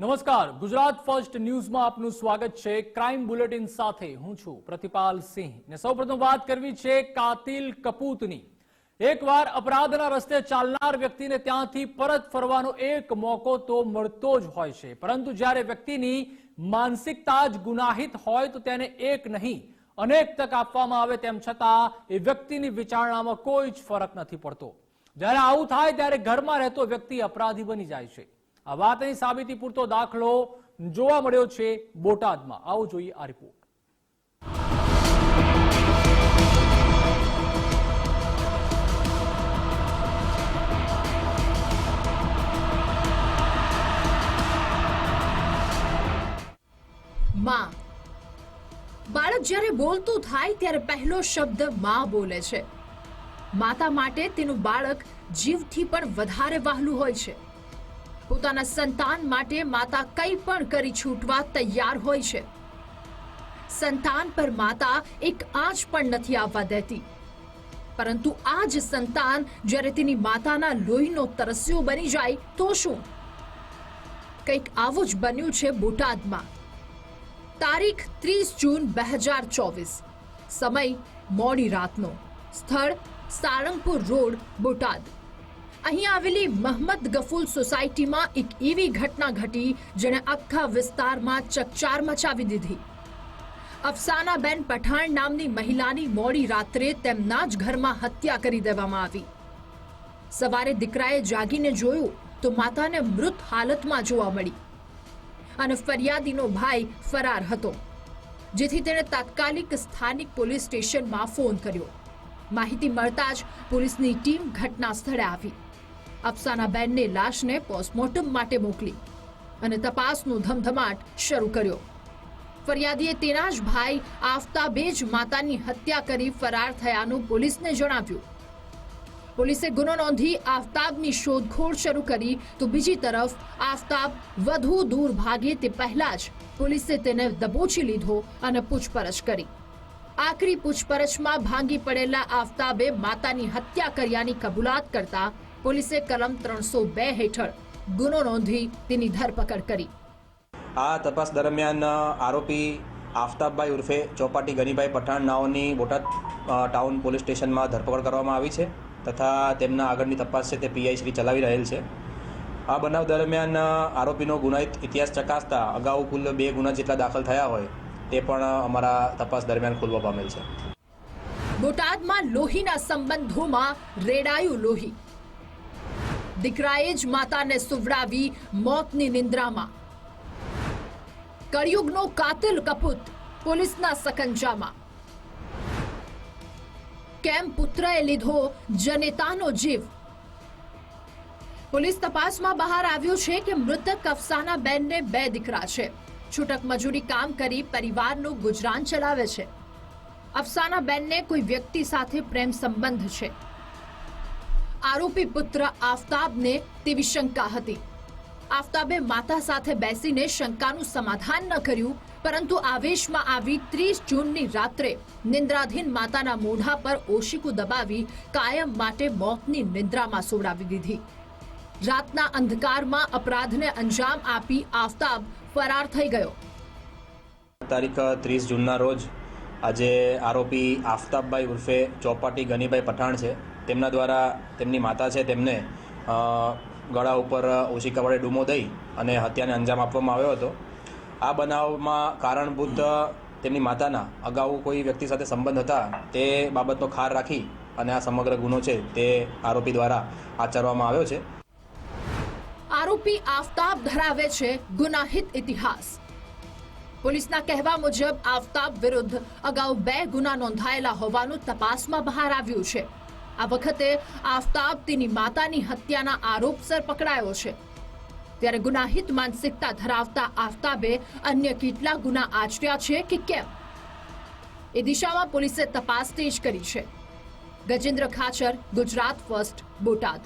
નમસ્કાર. ગુજરાત ફર્સ્ટ ન્યૂઝમાં આપનું સ્વાગત છે. ક્રાઇમ બુલેટિન સાથે હું છું પ્રતિપાલ સિંહ. ને સૌપ્રથમ વાત કરવી છે કાતિલ કપૂતની. એકવાર અપરાધના રસ્તે ચાલનાર વ્યક્તિને ત્યાંથી પરત ફરવાનો એક મોકો તો મળતો જ હોય છે. પરંતુ જ્યારે વ્યક્તિની માનસિકતા જ ગુનાહિત હોય તો તેને એક નહીં, અનેક તક આપવામાં આવે તેમ છતાં એ વ્યક્તિની વિચારણામાં કોઈ જ ફરક નથી પડતો. જ્યારે આવું થાય ત્યારે ઘરમાં રહેતો વ્યક્તિ અપરાધી બની જાય છે. આ વાતની સાબિતી પૂરતો દાખલો જોવા મળ્યો છે બોટાદમાં. આવો જોઈએ આ રિપોર્ટમાં. બાળક જ્યારે બોલતું થાય ત્યારે પહેલો શબ્દમાં બોલે છે. માતા માટે તેનું બાળક જીવથી પણ વધારે વહાલું હોય છે. પોતાના સંતાન માટે માતા કંઈ પણ કરી છૂટવા તૈયાર હોય છે. સંતાન પર માતા એક આંચ પણ નથી આવવા દેતી. પરંતુ આ જ સંતાન જ્યારે તેની માતાના લોહીનો તરસ્યો બની જાય તો શું? કંઈક આવું જ બન્યું છે બોટાદમાં. તારીખ ત્રીસ જૂન બે હજાર ચોવીસ. સમય મોડી રાતનો. સ્થળ સાળંગપુર રોડ, બોટાદ. અહીં આવેલી મહમદ ગફુલ સોસાયટીમાં એક એવી ઘટના ઘટી જેણે આખા વિસ્તારમાં ચકચાર મચાવી દીધી. અફસાનાબેન પઠાણ નામની મહિલાની મોડી રાત્રે તેમના જ ઘરમાં હત્યા કરી દેવામાં આવી. સવારે દીકરાએ જાગીને જોયું તો માતાને મૃત હાલતમાં જોવા મળી અને ફરિયાદીનો ભાઈ ફરાર હતો, જેથી તેણે તાત્કાલિક સ્થાનિક પોલીસ સ્ટેશનમાં ફોન કર્યો. માહિતી મળતા જ પોલીસની ટીમ ઘટના સ્થળે આવી. અફસાનાબેનને લાશને પોસ્ટમોર્ટમ માટે મોકલી અને તપાસનો ધમધમાટ શરૂ કર્યો. ફરિયાદીએ તેના જ ભાઈ આફતાબે જ માતાની હત્યા કરી ફરાર થયાનું પોલીસને જણાવ્યું. પોલીસે ગુનો નોંધી આફતાબની શોધખોળ શરૂ કરી તો બીજી તરફ આફતાબ વધુ દૂર ભાગે તે પહેલા જ પોલીસે તેને દબોચી લીધો અને પૂછપરછ કરી. આખરી પૂછપરછમાં ભાંગી પડેલા આફતાબે માતાની હત્યા કર્યાની કબૂલાત કરતા પોલીસે કલમ ત્રણસો બે હેઠળ ગુનો નોંધી તેની ધરપકડ કરી. આ તપાસ દરમિયાન આરોપી આફતાબભાઈ ઉર્ફે ચોપાટી ગનીભાઈ પઠાણ નાઓની બોટાદ ટાઉન પોલીસ સ્ટેશનમાં ધરપકડ કરવામાં આવી છે તથા તેમના આગળની તપાસ છે તે પીઆઈ શ્રી ચલાવી રહેલ છે. આ બનાવ દરમિયાન આરોપીનો ગુનાહિત ઇતિહાસ ચકાસતા અગાઉ કુલ બે ગુના જેટલા દાખલ થયા હોય તે પણ અમારા તપાસ દરમિયાન ખુલવા પામેલ છે. બોટાદમાં લોહીના સંબંધોમાં રેડાયું લોહી. દીકરાએ જ માતાને સુવડાવી મોતની નિંદ્રામાં. કળિયુગનો કાતિલ કપૂત પોલીસના સકંજામાં. કેમ પુત્રએ લીધો જનેતાનો જીવ? પોલીસ તપાસમાં બહાર આવ્યું છે કે મૃતક અફસાના બેનને બે દીકરા છે. છૂટક મજૂરી કામ કરી પરિવારનું ગુજરાન ચલાવે છે. અફસાના બેનને કોઈ વ્યક્તિ સાથે પ્રેમ સંબંધ છે. આરોપી પુત્ર આફતાબને તેવી શંકા હતી. આફતાબે માતા સાથે બેસીને શંકાનું સમાધાન ન કર્યું, પરંતુ આવેશમાં આવી ત્રીસ જૂનની રાત્રે નિંદ્રાધીન માતાના મોઢા પર ઓશિકું દબાવી કાયમ માટે મોતની નિંદ્રામાં સોડાવી દીધી. રાતના અંધકારમાં અપરાધને અંજામ આપી આફતાબ ફરાર થઈ ગયો. તારીખ ત્રીસ જૂનના રોજ આજે આરોપી આફતાબભાઈ ઉર્ફે ચોપાટી ગનીભાઈ પઠાણ છે. તેમના દ્વારા તેમની માતા છે, તેમને ગળા ઉપર ઓશિકા વડે ડૂમો દઈ અને હત્યાને અંજામ આપવામાં આવ્યો હતો. આ બનાવમાં કારણભૂત તેમની માતાના અગાઉ કોઈ વ્યક્તિ સાથે સંબંધ હતા તે બાબતનો ખાર રાખી અને આ સમગ્ર ગુનો છે તે આરોપી દ્વારા આચરવામાં આવ્યો છે. આરોપી આફતાબ ધરાવે છે ગુનાહિત ઇતિહાસ. પોલીસના કહેવા મુજબ આફતાબ વિરુદ્ધ અગાઉ બે ગુના નોંધાયેલા હોવાનું તપાસમાં બહાર આવ્યું છે. આ વખતે આફતાબ તેની માતાની હત્યાના આરોપસર પકડાયો છે. ત્યારે ગુનાહિત માનસિકતા ધરાવતા આફતાબે અન્ય કેટલા ગુના આચર્યા છે કે કેમ? એ દિશામાં પોલીસે તપાસ તેજ કરી છે. ગજેન્દ્ર ખાચર, ગુજરાત ફર્સ્ટ, બોટાદ.